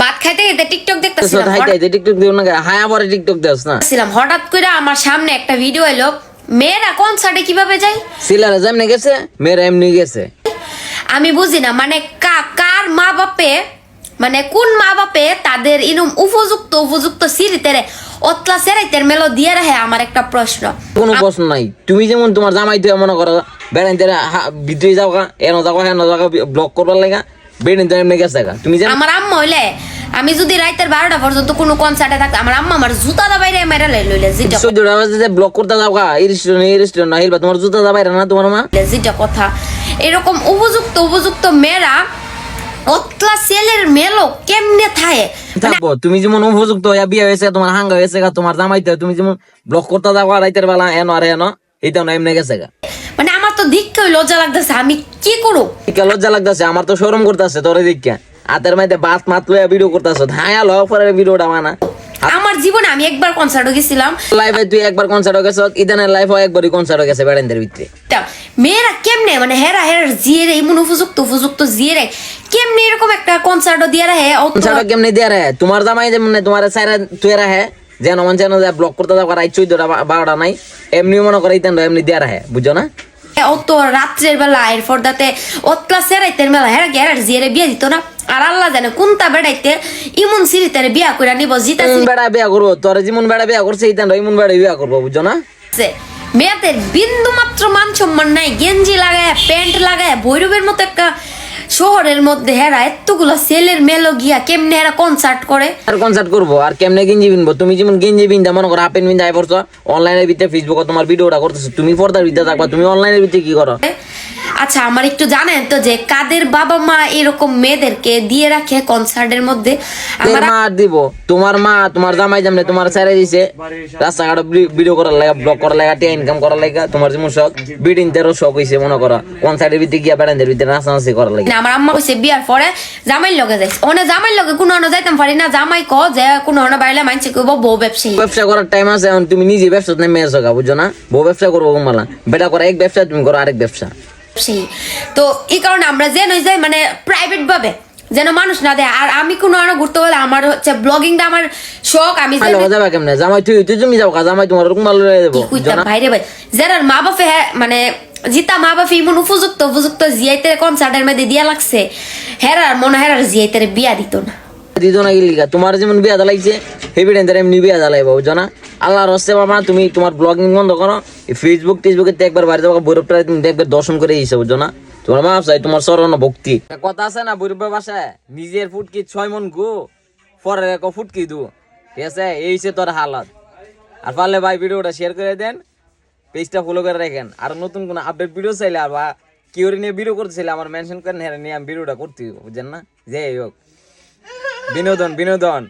ভাত খাইতে খাইতে টিকটক দেখতেছিলাম হাইতে টিকটক দিও না হাই আবার টিকটক দেওস না। ছিলাম হঠাৎ করে আমার সামনে একটা ভিডিও এলো মেয়েরা কনসার্টে কীভাবে যায়? সিলারে যেমনি গেছে মেয়েরা এমনি গেছে। আমি বুঝি না মানে কার মা বাপে মানে কোন মা বাপে তাদের ইনুম উপযুক্ত উপযুক্ত সিরিতেরে অতলা সেরাইতের মেলো দিয়ে রাখে আমার একটা প্রশ্ন। কোনো প্রশ্ন নাই। তুমি যেমন তোমার জামাই তুই মনে করো বেড়াইতে ভিতরে যাও গা এন যাও হেন যাও ব্লক করবার লাগা তুমি আমার আম্মা হইলে আমি যদি রাইতের বারোটা পর্যন্ত কোনো কনসার্টে থাকতে আমার আম্মা আমার জুতা দা বাইরে মেরে লইলে যেটা চোদ্দটা বাজে ব্লক করতে যাও গা রেস্টুরেন্ট আহিল তোমার জুতা দা বাইরে না তোমার মা? যেটা কথা। এরকম উপযুক্ত উপযুক্ত মেয়েরা অতলা সেলের মেলো কেমনে থায়ে থাকব তুমি যেমন উপযুক্ত হইয়া বিয়ে হয়েছে তোমার হাঙ্গা হয়েছে তোমার জামাইতে তুমি যেমন ব্লক করতে যাও রাইতের বেলা এন আর এন এইটা না এমনি গেছে মানে আমার তো দেখতে লজ্জা লাগতেছে আমি কি করব কে লজ্জা লাগতেছে? আমার তো শরম করতেছে তোর দিকে হাতের মাইতে বাত মাত লইয়া ভিডিও করতেছ। হায়া ল পরে ভিডিওটা বানা। আমার জীবনে আমি একবার কনসার্টে গেছিলাম। লাইফে তুই একবার কনসার্ট গেছ ইদানের লাইফে একবারই কনসার্ট গেছে বেড়াইদের ভিতরে। তা মেয়েরা কেমনে মানে হেরা হেরা জিয়ে রে এমন উপযুক্ত উপযুক্ত জিয়ে রে। কেমনে এরকম একটা কনসার্টও দিয়ে রাখে? অত- কনসার্ট কেমনি দিয়ে রে তোমার জামাই যেমন তোমার সাইরা তুই রাহে যেন মন যেন ব্লক করতে যাও রাই চোদ্দটা বারোটা নাই এমনি মনে করে ইতেন এমনি দিয়ে রাহে বুঝছ না? অত রাত্রের বেলা এরপর দাতে অতলা সেরাইতের মেলা হেরা গেরার জিয়ারে বিয়ে দিত না। আর আল্লাহ জানে কোনটা বেড়াইতে ইমন সিরিতের বিয়া করে নিব জিতা বেড়া বিয়া করব তোর যেমন বেড়া বিয়া করছে ইতান ইমন বেড়া বিয়া করব বুঝছ না? মেয়েদের বিন্দু মাত্র মান সম্মান নাই গেঞ্জি লাগায় প্যান্ট লাগায় ভৈরবের মতো একটা শহরের মধ্যে হেরা এতগুলো ছেলের মেলো গিয়া কেমনে হেরা কনসার্ট করে? আর কনসার্ট করব, আর কেমনে গেঞ্জি বিনবো? তুমি যেমন গেঞ্জি বিনতে, মনে করো আপেন বিনতে আই পড়ছো অনলাইনের ভিতরে ফেসবুকে তোমার ভিডিওটা করতেছো, তুমি পর্দার ভিতরে থাকবা, তুমি অনলাইনের ভিতরে কি করো? আচ্ছা আমার একটু জানেন তো যে কাদের বাবা মা এরকম মেয়েদেরকে দিয়ে রাখে কনসার্টের মধ্যে? আমার মা দিব। তোমার মা তোমার জামাই জামনে তোমার ছেড়ে দিছে রাস্তাঘাট ভিডিও করার লাগা ব্লগ করার লাগা টিয়া ইনকাম করার লাগা তোমার যেমন শখ বিডিং তেরো শখ হইছে মনে করো। কোন সাইডের ভিতরে গিয়া বেড়াইদের ভিতরে নাচানাচি করার লাগা। আমার আম্মা কইছে বিয়ার পরে জামাই লগে যাইছে ওনে জামাই লগে কোনো অন্য যাইতাম পারি না। জামাই ক যে কোনো অন্য বাইরে মানছে কইব বউ ব্যবসায়ী। ব্যবসা করার টাইম আছে এখন তুমি নিজে ব্যবসা নেমে এসো গা বুঝছ না? বউ ব্যবসা করব মালা বেটা করে এক ব্যবসা তুমি করো আরেক ব্যবসা। সেই তো এই কারণে আমরা যেন যাই মানে প্রাইভেট ভাবে যেন মানুষ না দেয়। আর আমি কোনো আরও ঘুরতে গেলে আমার হচ্ছে ব্লগিংটা আমার শখ। আমি যেন- কেমনে? জামাই তুই তুই তুমি যাও জামাই তোমার ওরকম ভালো লয়ে দেবো ভাইরে ভাই? যারা মা বাপে হ্যাঁ, মানে জিতা মা বাপে ইমন উপযুক্ত উপযুক্ত জিয়াইতে কনসার্টের মধ্যে দিয়া লাগছে। হেরার মনে হেরার জিয়াইতে বিয়া দিত না। দিত না গিলিকা তোমার যেমন বিয়া হেভি টেন্ডার এমনি বিয়া দালাইবা বুঝছ না আল্লাহ রস্তে বাবা, তুমি তোমার ব্লগিং বন্ধ করো। ফেসবুক টেসবুকে একবার বাড়িতে বৈরবটা তুমি একবার দর্শন করে বুঝছ না তোমার মা চাই, তোমার স্মরণ ভক্তি। কথা আছে না, বৈরব বাসায় নিজের ফুটকি ছয় মন গো পরে এক ফুটকি দু। ঠিক আছে? এই তোর হালাত। আর পারলে ভাই ভিডিওটা শেয়ার করে দেন পেজটা ফলো করে রাখেন। আর নতুন কোনো আপডেট ভিডিও চাইলে আর বা কেউ নিয়ে ভিডিও করতে চাইলে আমার মেনশন করেন হ্যাঁ নিয়ে আমি ভিডিওটা করতে বুঝছেন না? যাই হোক। বিনোদন বিনোদন।